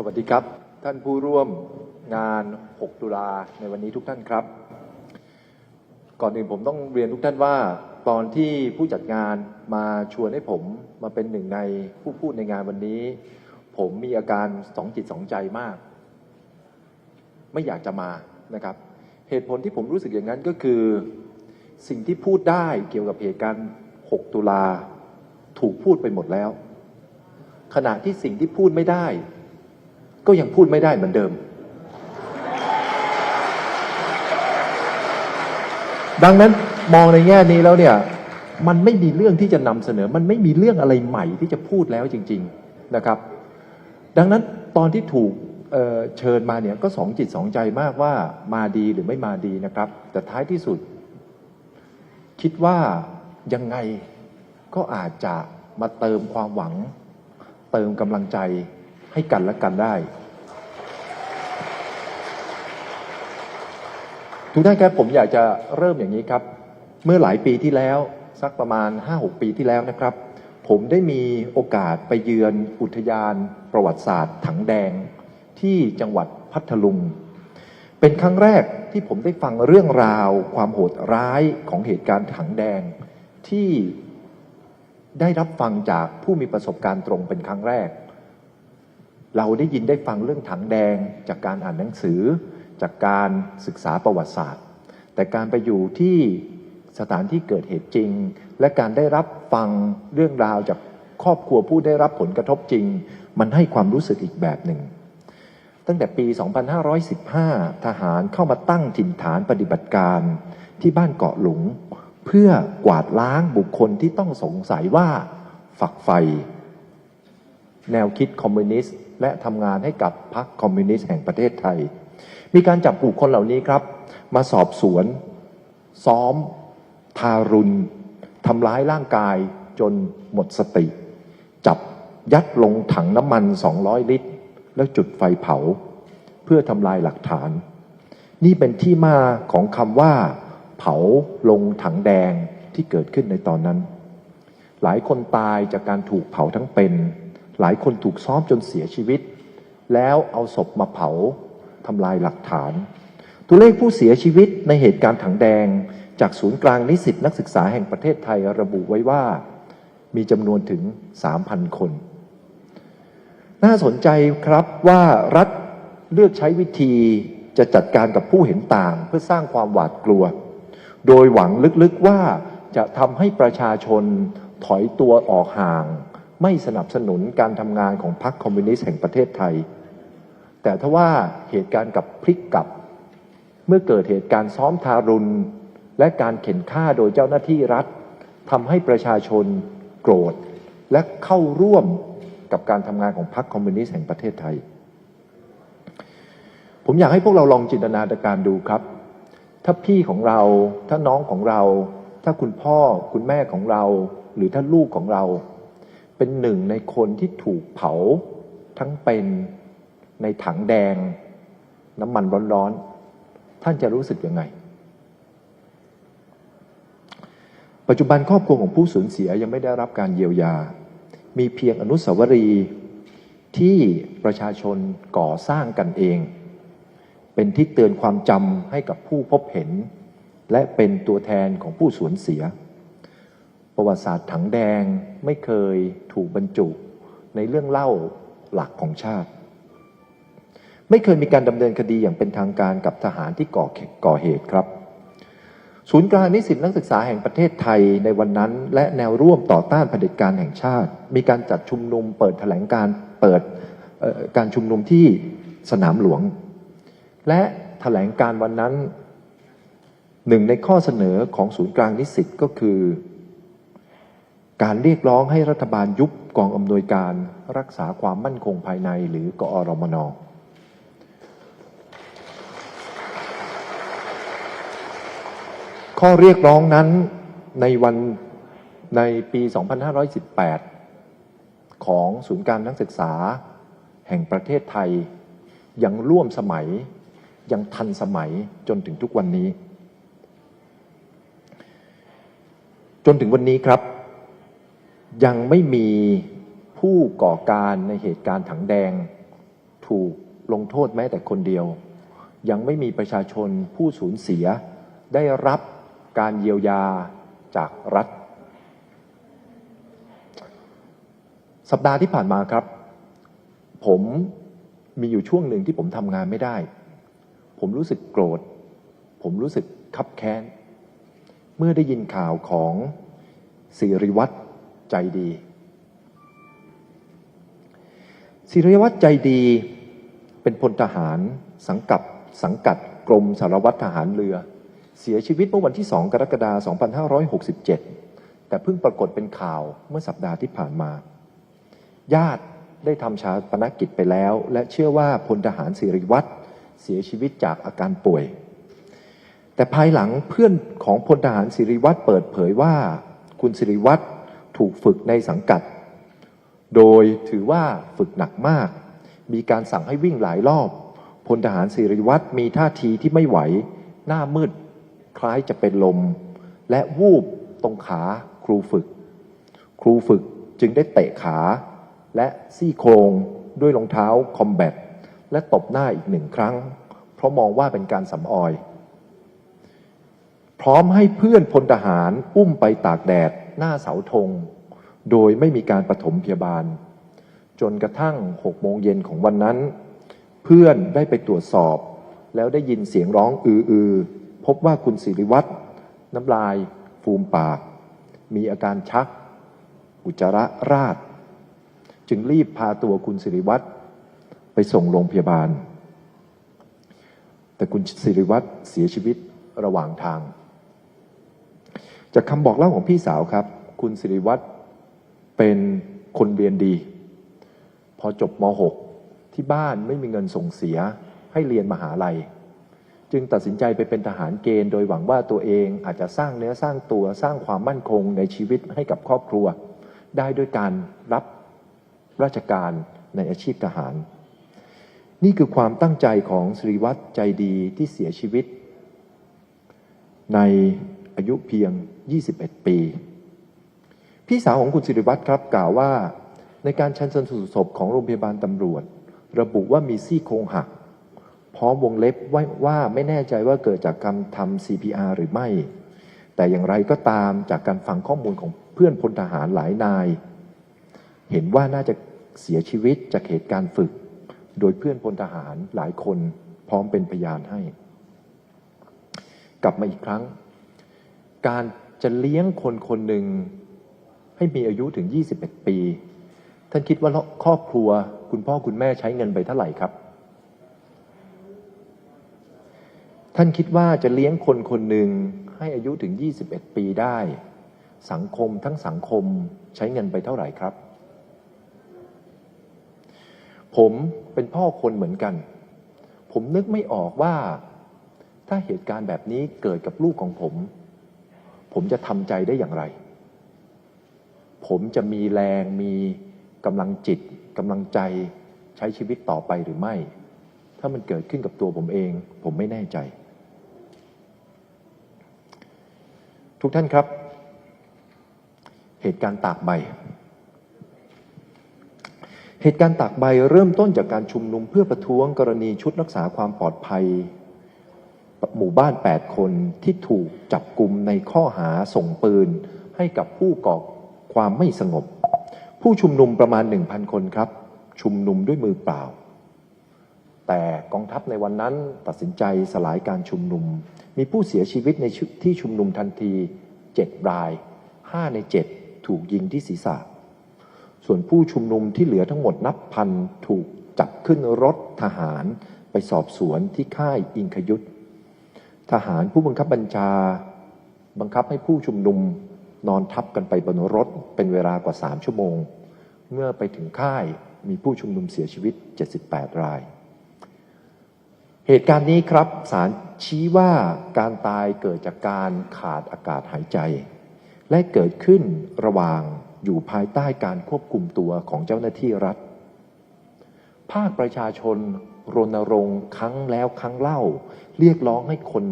สวัสดีครับ ท่านผู้ร่วมงาน 6 ตุลาในวันนี้ทุกท่านครับ ก่อนอื่นผมต้องเรียนทุกท่านว่า ตอนที่ผู้จัดงานมาชวนให้ผมมาเป็นหนึ่งในผู้พูดในงานวันนี้ ผมมีอาการสองจิตสองใจมาก ไม่อยากจะมานะครับ เหตุผลที่ผมรู้สึกอย่างนั้นก็คือ สิ่งที่พูดได้เกี่ยวกับเหตุการณ์ 6 ตุลาถูกพูดไปหมดแล้ว ขณะที่สิ่งที่พูดไม่ได้ ก็ยังพูดไม่ได้เหมือนเดิม ดังนั้นมองในแง่นี้แล้วเนี่ย มันไม่มีเรื่องที่จะนำเสนอ มันไม่มีเรื่องอะไรใหม่ที่จะพูดแล้วจริง ๆนะครับ ดังนั้นตอนที่ถูกเเชิญมาเนี่ยก็สองจิตสองใจมากว่ามาดีหรือไม่มาดีนะครับ แต่ท้ายที่สุด คิดว่ายังไงก็อาจจะมาเติมความหวัง เติมกำลังใจให้กันและกันได้ ทุกท่านครับผมอยากจะเริ่มอย่างนี้ครับ เมื่อหลายปีที่แล้วสักประมาณ 5-6 ปีที่แล้วนะครับ ผมได้มีโอกาสไปเยือนอุทยานประวัติศาสตร์ ถังแดงที่จังหวัดพัทลุง เป็นครั้งแรกที่ผมได้ฟังเรื่องราวความโหดร้ายของเหตุการณ์ถังแดงที่ได้รับฟังจากผู้มีประสบการณ์ตรงเป็นครั้งแรก เราได้ยินได้ฟังเรื่องถังแดงจากการอ่านหนังสือ จากการศึกษาประวัติศาสตร์ แต่การไปอยู่ที่สถานที่เกิดเหตุจริง และการได้รับฟังเรื่องราวจากครอบครัวผู้ได้รับผลกระทบจริง มันให้ความรู้สึกอีกแบบหนึ่ง ตั้งแต่ปี 2515 ทหารเข้ามาตั้งถิ่นฐานปฏิบัติการที่บ้านเกาะหลุง เพื่อกวาดล้างบุคคลที่ต้องสงสัยว่าฝักใฝ่แนวคิดคอมมิวนิสต์และทำงานให้กับพรรคคอมมิวนิสต์แห่งประเทศไทย มีการจับบุคคลเหล่านี้ครับ มาสอบสวน ซ้อม ทารุณทำร้ายร่างกายจนหมดสติ จับยัดลงถังน้ำมัน 200 ลิตร แล้วจุดไฟเผา เพื่อทำลายหลักฐาน นี่เป็นที่มาของคำว่า เผาลงถังแดงที่เกิดขึ้นในตอนนั้น หลายคนตายจากการถูกเผาทั้งเป็น หลายคนถูกซ้อมจนเสียชีวิต แล้วเอาศพมาเผา ทำลายหลักฐาน ตัวเลขผู้เสียชีวิตในเหตุการณ์ถังแดง จากศูนย์กลางนิสิตนักศึกษาแห่งประเทศไทยระบุไว้ว่า มีจำนวนถึง 3,000 คน น่าสนใจครับว่ารัฐเลือกใช้วิธีจะจัดการกับผู้เห็นต่างเพื่อสร้างความหวาดกลัว โดยหวังลึกๆว่าจะทำให้ประชาชนถอยตัวออกห่าง ไม่สนับสนุนการทำงานของพรรคคอมมิวนิสต์แห่งประเทศไทย แต่ถ้าว่าเหตุการณ์กับพลิกกลับ เมื่อเกิดเหตุการณ์ซ้อมทารุณ และการเข็นฆ่าโดยเจ้าหน้าที่รัฐทำให้ประชาชนโกรธ และเข้าร่วมกับการทำงานของพรรคคอมมิวนิสต์แห่งประเทศไทย ผมอยากให้พวกเราลองจินตนาการดูครับ ถ้าพี่ของเรา ถ้าน้องของเรา ถ้าคุณพ่อคุณแม่ของเรา หรือถ้าลูกของเรา เป็นหนึ่งในคนที่ถูกเผาทั้งเป็น ในถังแดง น้ำมันร้อนๆ ท่านจะรู้สึกยังไง ปัจจุบันครอบครัวของผู้สูญเสียยังไม่ได้รับการเยียวยา มีเพียงอนุสาวรีย์ที่ประชาชนก่อสร้างกันเอง เป็นที่เตือนความจำให้กับผู้พบเห็น และเป็นตัวแทนของผู้สูญเสีย ประวัติศาสตร์ถังแดงไม่เคยถูกบรรจุในเรื่องเล่าหลักของชาติ ไม่เคยมีการดำเนินคดีอย่างเป็นทางการกับทหารที่ก่อก่อเหตุครับ ศูนย์กลางนิสิตนักศึกษาแห่งประเทศไทยในวันนั้น และแนวร่วมต่อต้านเผด็จการแห่งชาติ มีการจัดชุมนุมเปิดแถลงการเปิดการชุมนุมที่สนามหลวง และแถลงการวันนั้นหนึ่งในข้อเสนอของศูนย์กลางนิสิตก็คือ การเรียกร้องให้รัฐบาลยุบกองอำนวยการรักษาความมั่นคงภายในหรือกอรมน ข้อเรียกร้องนั้นในวันในปี 2518 ของศูนย์การนักศึกษาแห่งประเทศไทย ยังร่วมสมัยยังทันสมัยจนถึงทุกวันนี้ จนถึงวันนี้ครับ ยังไม่มีผู้ก่อการในเหตุการณ์ถังแดง ถูกลงโทษแม้แต่คนเดียว ยังไม่มีประชาชนผู้สูญเสียได้รับ การเยียวยาจากรัฐ สัปดาห์ที่ผ่านมาครับ ผมมีอยู่ช่วงหนึ่งที่ผมทำงานไม่ได้ ผมรู้สึกโกรธ ผมรู้สึกคับแค้น เมื่อได้ยินข่าวของสิริวัตรใจดีสิริวัตรใจดีเป็นพลทหารสังกัดสังกัดกรมสารวัตรทหารเรือ เสียชีวิตเมื่อวันที่ 2 กรกฎาคม 2567 แต่เพิ่งปรากฏเป็นข่าวเมื่อสัปดาห์ที่ผ่านมา ญาติได้ทำชาปนกิจไปแล้ว และเชื่อว่าพลทหารสิริวัตรเสียชีวิตจากอาการป่วย แต่ภายหลังเพื่อนของพลทหารสิริวัตรเปิดเผยว่า คุณสิริวัตรถูกฝึกในสังกัด โดยถือว่าฝึกหนักมาก มีการสั่งให้วิ่งหลายรอบพลทหารสิริวัตรมีท่าทีที่ไม่ไหว หน้ามืด คล้ายจะเป็นลม และวูบตรงขาครูฝึก ครูฝึกจึงได้เตะขา และซี่โครงด้วยรองเท้าคอมแบทและตบหน้าอีกหนึ่งครั้ง เพราะมองว่าเป็นการสำออย พร้อมให้เพื่อนพลทหารอุ้มไปตากแดดหน้าเสาธง โดยไม่มีการปฐมพยาบาล จนกระทั่งหกโมงเย็นของวันนั้น เพื่อนได้ไปตรวจสอบ แล้วได้ยินเสียงร้องอืออือ พบว่าคุณสิริวัตรน้ำลาย ฟูมปาก มีอาการชัก อุจจาระราด จึงรีบพาตัวคุณสิริวัตรไปส่งโรงพยาบาล แต่คุณสิริวัตรเสียชีวิตระหว่างทาง จากคำบอกเล่าของพี่สาวครับ คุณสิริวัตรเป็นคนเรียนดี พอจบม .6 ที่บ้านไม่มีเงินส่งเสียให้เรียนมหาลัย จึงตัดสินใจไปเป็นทหารเกณฑ์โดยหวังว่าตัวเองอาจจะสร้างเนื้อสร้างตัวสร้างความมั่นคงในชีวิตให้กับครอบครัว ได้ด้วยการรับราชการในอาชีพทหาร นี่คือความตั้งใจของสิริวัตรใจดีที่เสียชีวิต ในอายุเพียง 21 ปี พี่สาวของคุณสิริวัตรครับกล่าวว่าในการชันสูตรศพของโรงพยาบาลตำรวจ ระบุว่ามีซี่โครงหัก พร้อมวงเล็บไว้ว่าไม่แน่ใจว่าเกิดจากการทำ CPR หรือไม่ แต่อย่างไรก็ตามจากการฟังข้อมูลของเพื่อนพลทหารหลายนาย เห็นว่าน่าจะเสียชีวิตจากเหตุการณ์ฝึก โดยเพื่อนพลทหารหลายคนพร้อมเป็นพยานให้ กลับมาอีกครั้ง การจะเลี้ยงคนคนหนึ่งให้มีอายุถึง 21 ปี ท่านคิดว่าครอบครัวคุณพ่อคุณแม่ใช้เงินไปเท่าไหร่ครับ ท่านคิดว่าจะเลี้ยงคนคนหนึ่งให้อายุถึง 21 ปีได้ สังคมทั้งสังคมใช้เงินไปเท่าไหร่ครับ ผมเป็นพ่อคนเหมือนกัน ผมนึกไม่ออกว่า ถ้าเหตุการณ์แบบนี้เกิดกับลูกของผม ผมจะทำใจได้อย่างไร ผมจะมีแรงมีกำลังจิตกำลังใจใช้ชีวิตต่อไปหรือไม่ ถ้ามันเกิดขึ้นกับตัวผมเอง ผมไม่แน่ใจ ทุกท่านครับ เหตุการณ์ตากใบ เหตุการณ์ตากใบเริ่มต้นจากการชุมนุมเพื่อประท้วงกรณีชุดรักษาความปลอดภัย หมู่บ้าน 8 คนที่ถูกจับกลุ่มในข้อหาส่งปืน ให้กับผู้ก่อความไม่สงบ ผู้ชุมนุมประมาณ 1,000 คนครับ ชุมนุมด้วยมือเปล่า แต่กองทัพในวันนั้นตัดสินใจสลายการชุมนุม มีผู้เสียชีวิตในที่ชุมนุมทันที 7 ราย 5 ใน 7 ถูกยิงที่ศีรษะ ส่วนผู้ชุมนุมที่เหลือทั้งหมดนับพันถูกจับขึ้นรถทหารไปสอบสวนที่ค่ายอิงคยุทธทหารผู้บังคับบัญชา บังคับให้ผู้ชุมนุมนอนทับกันไปบนรถเป็นเวลากว่า 3 ชั่วโมง เมื่อไปถึงค่ายมีผู้ชุมนุมเสียชีวิต 78 ราย เหตุการณ์นี้ครับศาลชี้ว่าการตายเกิดจากการขาดอากาศหายใจ และเกิดขึ้นระหว่างอยู่ภายใต้การควบคุมตัวของเจ้าหน้าที่รัฐ ภาคประชาชนรณรงค์ครั้งแล้วครั้งเล่า เรียกร้องให้คน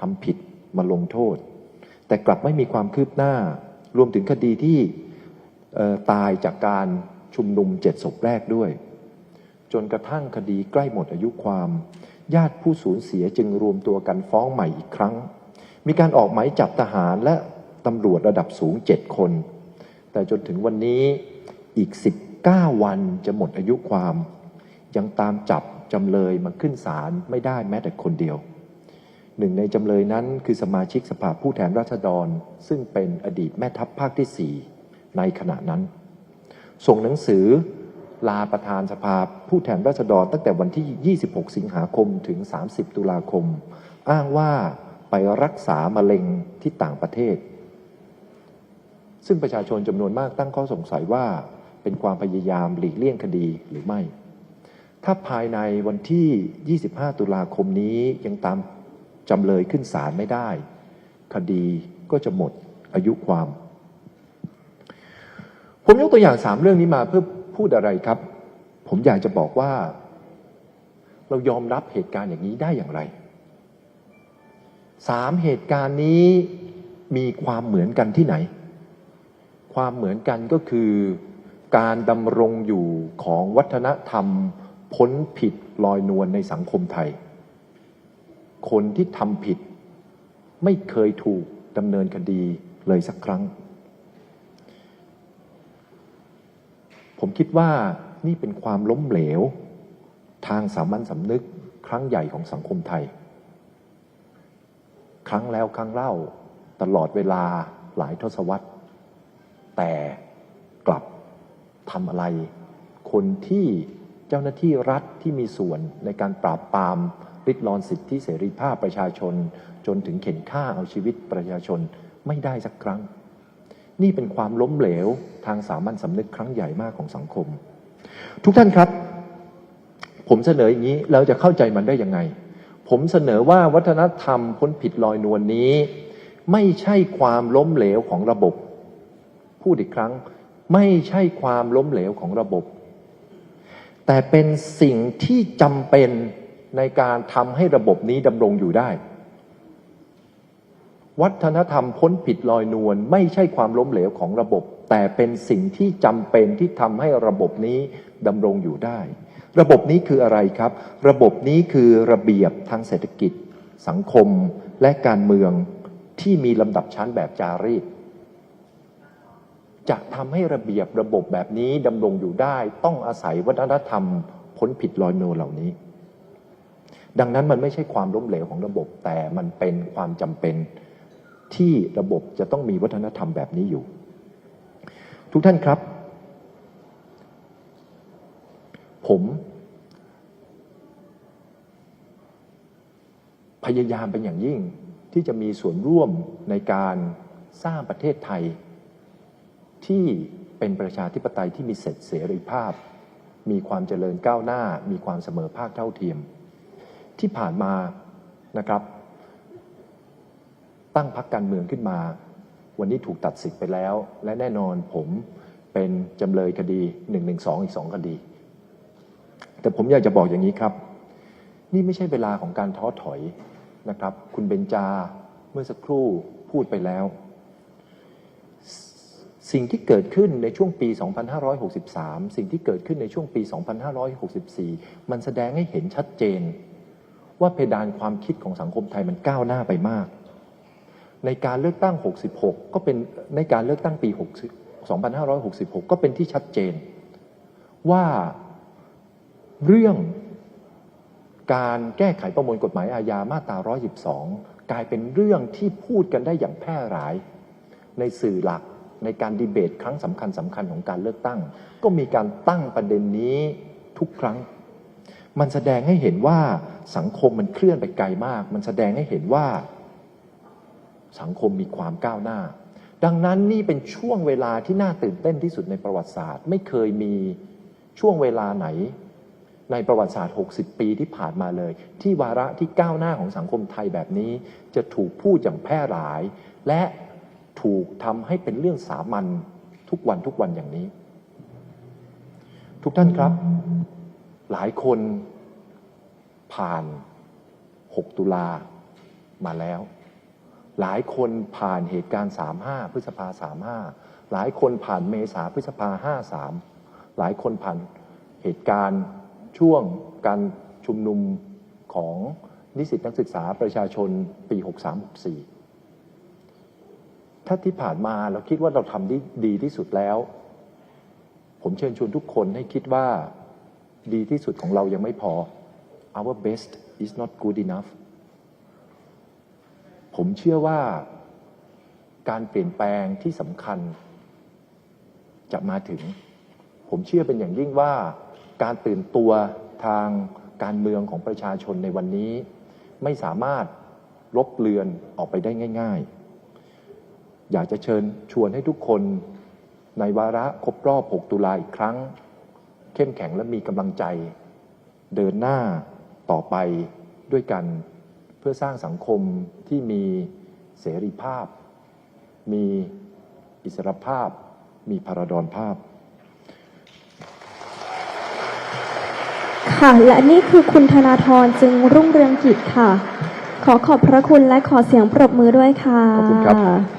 ทำผิดมาลงโทษ แต่กลับไม่มีความคืบหน้ารวมถึงคดีที่ตายจากการชุมนุมเจ็ดศพแรกด้วย จนกระทั่งคดีใกล้หมดอายุความ ญาติผู้สูญเสียจึงรวมตัวกันฟ้องใหม่อีกครั้ง มีการออกหมายจับทหารและตำรวจระดับสูง7คน แต่จนถึงวันนี้อีก 19 วันจะหมดอายุความ ยังตามจับจำเลยมาขึ้นศาลไม่ได้แม้แต่คนเดียว หนึ่งในจำเลยนั้นคือสมาชิกสภาผู้แทนราษฎร ซึ่งเป็นอดีตแม่ทัพภาคที่ 4 ในขณะนั้น ส่งหนังสือ ลาประธานสภาผู้แทนราษฎรตั้งแต่วันที่ 26 สิงหาคมถึง 30 ตุลาคม อ้างว่าไปรักษามะเร็งที่ต่างประเทศ ซึ่งประชาชนจำนวนมากตั้งข้อสงสัยว่าเป็นความพยายามหลีกเลี่ยงคดีหรือไม่ ถ้าภายในวันที่ 25 ตุลาคมนี้ยังตามจำเลยขึ้นศาลไม่ได้ คดีก็จะหมดอายุความ ผมยกตัวอย่างสามเรื่องนี้มาเพื่อ พูดอะไรครับ ผมอยากจะบอกว่า เรายอมรับเหตุการณ์อย่างนี้ได้อย่างไรสามเหตุการณ์นี้มีความเหมือนกันที่ไหน ความเหมือนกันก็คือ การดำรงอยู่ของวัฒนธรรม พ้นผิดลอยนวลในสังคมไทย คนที่ทำผิด ไม่เคยถูกดำเนินคดีเลยสักครั้ง ผมคิดว่านี่เป็นความล้มเหลว ทางสามัญสำนึกครั้งใหญ่ของสังคมไทย ครั้งแล้วครั้งเล่าตลอดเวลาหลายทศวรรษ แต่กลับทำอะไร คนที่เจ้าหน้าที่รัฐที่มีส่วนในการปราบปรามริดรอนสิทธิเสรีภาพประชาชน จนถึงเข็นฆ่าเอาชีวิตประชาชนไม่ได้สักครั้ง นี่เป็นความล้มเหลวทางสามัญสำนึกครั้งใหญ่มากของสังคม ทุกท่านครับ ผมเสนออย่างนี้เราจะเข้าใจมันได้ยังไง ผมเสนอว่าวัฒนธรรมพ้นผิดลอยนวลนนี้ ไม่ใช่ความล้มเหลวของระบบ พูดอีกครั้ง ไม่ใช่ความล้มเหลวของระบบ แต่เป็นสิ่งที่จำเป็นในการทำให้ระบบนี้ดำรงอยู่ได้ วัฒนธรรมพ้นผิดลอยนวลไม่ใช่ความล้มเหลวของระบบ แต่เป็นสิ่งที่จำเป็นที่ทำให้ระบบนี้ดำรงอยู่ได้ ระบบนี้คืออะไรครับ ระบบนี้คือระเบียบทางเศรษฐกิจ สังคมและการเมืองที่มีลำดับชั้นแบบจารีตจะทำให้ระเบียบระบบแบบนี้ดำรงอยู่ได้ ต้องอาศัยวัฒนธรรมพ้นผิดลอยนวลเหล่านี้ ดังนั้นมันไม่ใช่ความล้มเหลวของระบบแต่มันเป็นความจำเป็น ที่ระบบจะต้องมีวัฒนธรรมแบบนี้อยู่ ทุกท่านครับ ผมพยายามเป็นอย่างยิ่งที่จะมีส่วนร่วมในการสร้างประเทศไทย ที่เป็นประชาธิปไตยที่มีเสร็จเสรีภาพ มีความเจริญก้าวหน้า มีความเสมอภาคเท่าเทียม ที่ผ่านมานะครับ ตั้งพักการเมืองขึ้นมา วันนี้ถูกตัดสิทธิ์ไปแล้ว และแน่นอนผมเป็นจำเลยคดี1นึอีกสองคดี แต่ผมอยากจะบอกอย่างนี้ครับ นี่ไม่ใช่เวลาของการท้อถอยนะครับ คุณเบนจาเมื่อสักครู่พูดไปแล้ว สิ่งที่เกิดขึ้นในช่วงปี 2563 สิ่งที่เกิดขึ้นในช่วงปี 2564 มันแสดงให้เห็นชัดเจน ว่าเพดานความคิดของสังคมไทยมันก้าวหน้าไปมาก ในการเลือกตั้ง 66 ก็เป็นในการเลือกตั้งปี6 2566 ก็เป็นที่ชัดเจน ว่าเรื่องการแก้ไขประมวลกฎหมายอาญามาตรา 112 กลายเป็นเรื่องที่พูดกันได้อย่างแพร่หลาย ในสื่อหลักในการดีเบตครั้งสำคัญสำคัญของการเลือกตั้ง ก็มีการตั้งประเด็นนี้ทุกครั้ง มันแสดงให้เห็นว่าสังคมมันเคลื่อนไปไกลมาก มันแสดงให้เห็นว่า สังคมมีความก้าวหน้า ดังนั้นนี่เป็นช่วงเวลาที่น่าตื่นเต้นที่สุดในประวัติศาสตร์ ไม่เคยมีช่วงเวลาไหน ในประวัติศาสตร์ 60 ปีที่ผ่านมาเลย ที่วาระที่ก้าวหน้าของสังคมไทยแบบนี้ จะถูกพูดอย่างแพร่หลาย และถูกทำให้เป็นเรื่องสามัญทุกวันทุกวันอย่างนี้ ทุกท่านครับ หลายคนผ่าน 6 ตุลามาแล้ว หลายคนผ่านเหตุการณ์ 35 พฤษภา 35 หลายคนผ่านเมษาพฤษภา 53 หลายคนผ่านเหตุการณ์ช่วงการชุมนุมของนิสิตนักศึกษาประชาชนปี 63-64 ถ้าที่ผ่านมาเราคิดว่าเราทำได้ดีที่สุดแล้ว ผมเชิญชวนทุกคนให้คิดว่าดีที่สุดของเรายังไม่พอ our best is not good enough ผมเชื่อว่าการเปลี่ยนแปลงที่สำคัญ จะมาถึง ผมเชื่อเป็นอย่างยิ่งว่า การตื่นตัวทางการเมืองของประชาชนในวันนี้ ไม่สามารถลบเลือนออกไปได้ง่าย ๆ อยากจะเชิญชวนให้ทุกคนในวาระครบรอบ 6 ตุลาอีกครั้ง เข้มแข็งและมีกำลังใจ เดินหน้าต่อไปด้วยกัน พื่อสร้างสังคมที่มีเสรีภาพ มีอิสรภาพ มีพาราดอนภาพ ค่ะ และนี่คือคุณธนาธรจึงรุ่งเรืองกิจค่ะ ขอขอบพระคุณและขอเสียงปรบมือด้วยค่ะ ขอบคุณครับ